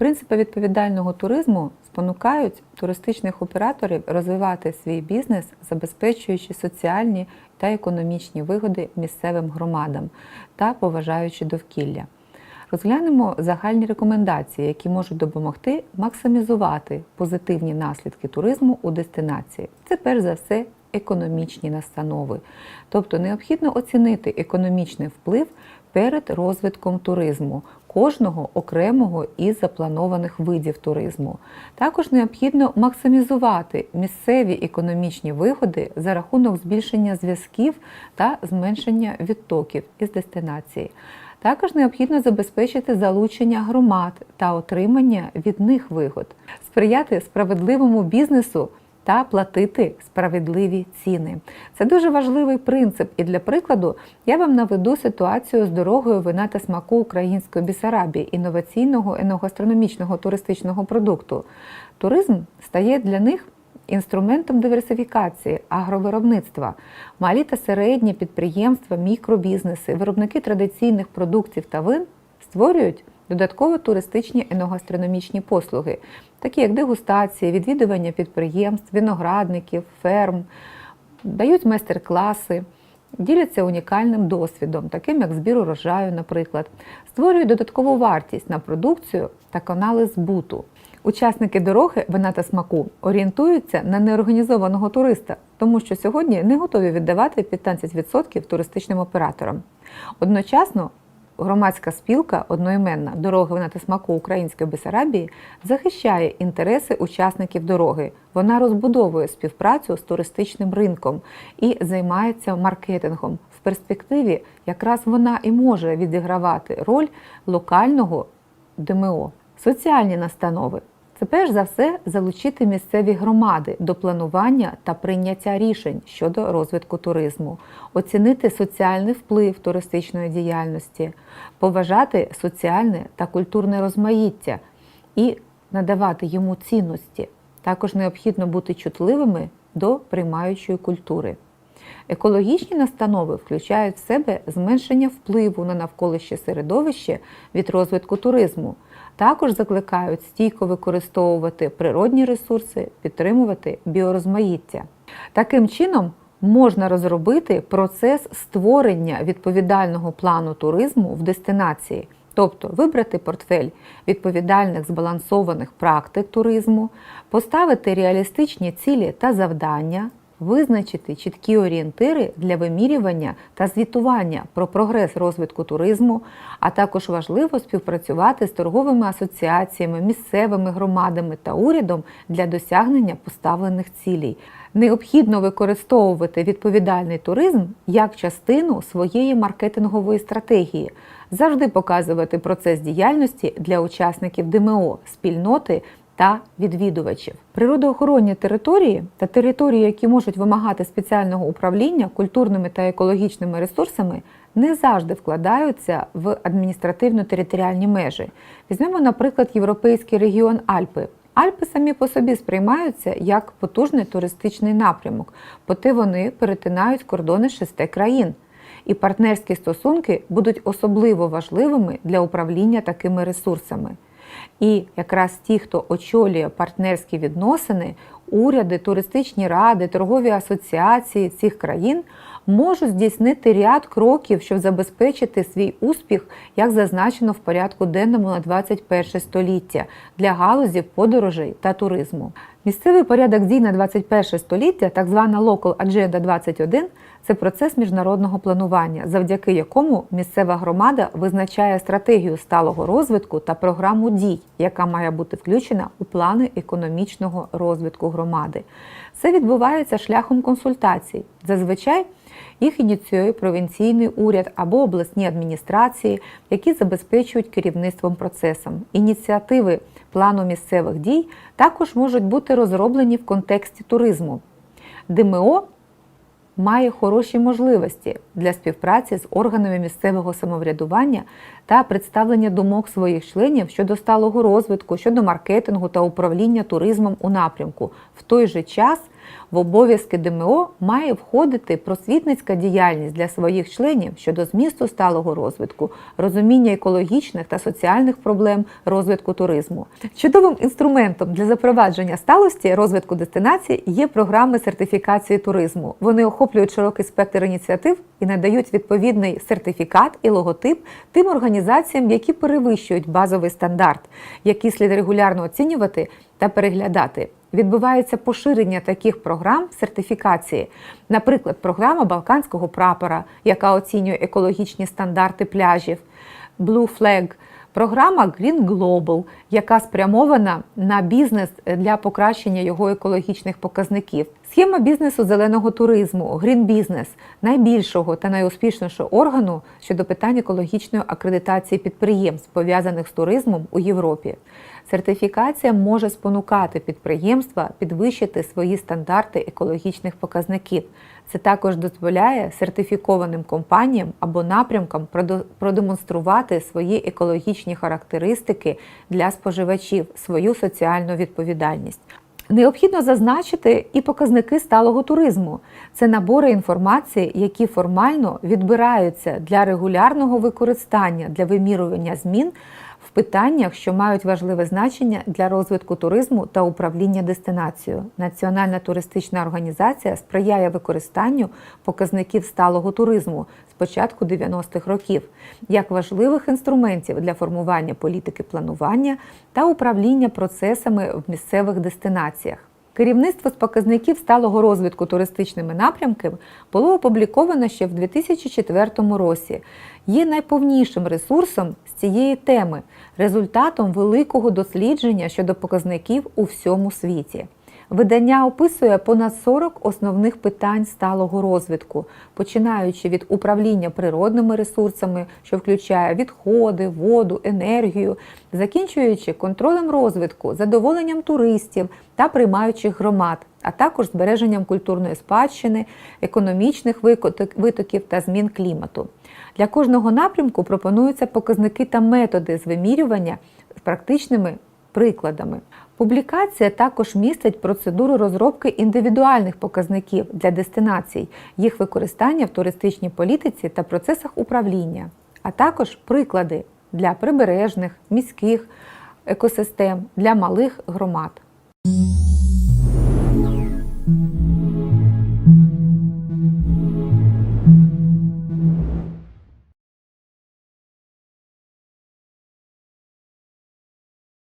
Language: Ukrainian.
Принципи відповідального туризму спонукають туристичних операторів розвивати свій бізнес, забезпечуючи соціальні та економічні вигоди місцевим громадам та поважаючи довкілля. Розглянемо загальні рекомендації, які можуть допомогти максимізувати позитивні наслідки туризму у дестинації. Це перш за все економічні настанови. Тобто необхідно оцінити економічний вплив перед розвитком туризму кожного окремого із запланованих видів туризму. Також необхідно максимізувати місцеві економічні вигоди за рахунок збільшення зв'язків та зменшення відтоків із дестинації. Також необхідно забезпечити залучення громад та отримання від них вигод, сприяти справедливому бізнесу та платити справедливі ціни. Це дуже важливий принцип. І для прикладу я вам наведу ситуацію з дорогою вина та смаку української Бісарабії, інноваційного еногастрономічного туристичного продукту. Туризм стає для них інструментом диверсифікації агровиробництва. Малі та середні підприємства, мікробізнеси, виробники традиційних продуктів та вин створюють додатково туристичні еногастрономічні послуги, такі як дегустації, відвідування підприємств, виноградників, ферм, дають майстер-класи. Діляться унікальним досвідом, таким як збір урожаю, наприклад, створюють додаткову вартість на продукцію та канали збуту. Учасники дороги вина та смаку орієнтуються на неорганізованого туриста, тому що сьогодні не готові віддавати 15% туристичним операторам. Одночасно громадська спілка одноіменна дороги на та смаку Української Бесарабії захищає інтереси учасників дороги. Вона розбудовує співпрацю з туристичним ринком і займається маркетингом. В перспективі якраз вона і може відігравати роль локального ДМО. Соціальні настанови це перш за все залучити місцеві громади до планування та прийняття рішень щодо розвитку туризму, оцінити соціальний вплив туристичної діяльності, поважати соціальне та культурне розмаїття і надавати йому цінності. Також необхідно бути чутливими до приймаючої культури. Екологічні настанови включають в себе зменшення впливу на навколишнє середовище від розвитку туризму. Також закликають стійко використовувати природні ресурси, підтримувати біорозмаїття. Таким чином можна розробити процес створення відповідального плану туризму в дестинації, тобто вибрати портфель відповідальних збалансованих практик туризму, поставити реалістичні цілі та завдання визначити чіткі орієнтири для вимірювання та звітування про прогрес розвитку туризму, а також важливо співпрацювати з торговими асоціаціями, місцевими громадами та урядом для досягнення поставлених цілей. Необхідно використовувати відповідальний туризм як частину своєї маркетингової стратегії, завжди показувати процес діяльності для учасників ДМО, спільноти та відвідувачів. Природоохоронні території та території, які можуть вимагати спеціального управління культурними та екологічними ресурсами, не завжди вкладаються в адміністративно-територіальні межі. Візьмемо, наприклад, європейський регіон Альпи. Альпи самі по собі сприймаються як потужний туристичний напрямок, проте вони перетинають кордони шести країн. І партнерські стосунки будуть особливо важливими для управління такими ресурсами. І якраз ті, хто очолює партнерські відносини, уряди, туристичні ради, торгові асоціації цих країн можуть здійснити ряд кроків, щоб забезпечити свій успіх, як зазначено в порядку денному на 21 століття для галузів подорожей та туризму. Місцевий порядок дій на 21 століття, так звана Local Agenda 21, це процес міжнародного планування, завдяки якому місцева громада визначає стратегію сталого розвитку та програму дій, яка має бути включена у плани економічного розвитку громади. Це відбувається шляхом консультацій. Зазвичай Їх ініціює провінційний уряд або обласні адміністрації, які забезпечують керівництвом процесом. Ініціативи плану місцевих дій також можуть бути розроблені в контексті туризму. ДМО має хороші можливості для співпраці з органами місцевого самоврядування та представлення думок своїх членів щодо сталого розвитку, щодо маркетингу та управління туризмом у напрямку. В той же час в обов'язки ДМО має входити просвітницька діяльність для своїх членів щодо змісту сталого розвитку, розуміння екологічних та соціальних проблем розвитку туризму. Чудовим інструментом для запровадження сталості розвитку дестинацій є програми сертифікації туризму. Вони охоплюють широкий спектр ініціатив і надають відповідний сертифікат і логотип тим організаціям, які перевищують базовий стандарт, які слід регулярно оцінювати та переглядати. Відбувається поширення таких програм сертифікації, наприклад, програма Балканського прапора, яка оцінює екологічні стандарти пляжів, Blue Flag, програма Green Global, яка спрямована на бізнес для покращення його екологічних показників. Схема бізнесу зеленого туризму Green Business – найбільшого та найуспішнішого органу щодо питань екологічної акредитації підприємств, пов'язаних з туризмом у Європі. Сертифікація може спонукати підприємства підвищити свої стандарти екологічних показників. Це також дозволяє сертифікованим компаніям або напрямкам продемонструвати свої екологічні характеристики для споживачів, свою соціальну відповідальність. Необхідно зазначити і показники сталого туризму. Це набори інформації, які формально відбираються для регулярного використання для вимірювання змін в питаннях, що мають важливе значення для розвитку туризму та управління дестинацією. Національна туристична організація сприяє використанню показників сталого туризму з початку 90-х років як важливих інструментів для формування політики планування та управління процесами в місцевих дестинаціях. Керівництво з показників сталого розвитку туристичними напрямками було опубліковано ще в 2004 році. Є найповнішим ресурсом з цієї теми, результатом великого дослідження щодо показників у всьому світі. Видання описує понад 40 основних питань сталого розвитку, починаючи від управління природними ресурсами, що включає відходи, воду, енергію, закінчуючи контролем розвитку, задоволенням туристів та приймаючих громад, а також збереженням культурної спадщини, економічних витоків та змін клімату. Для кожного напрямку пропонуються показники та методи з вимірювання практичними прикладами. Публікація також містить процедуру розробки індивідуальних показників для дестинацій, їх використання в туристичній політиці та процесах управління, а також приклади для прибережних, міських екосистем для малих громад.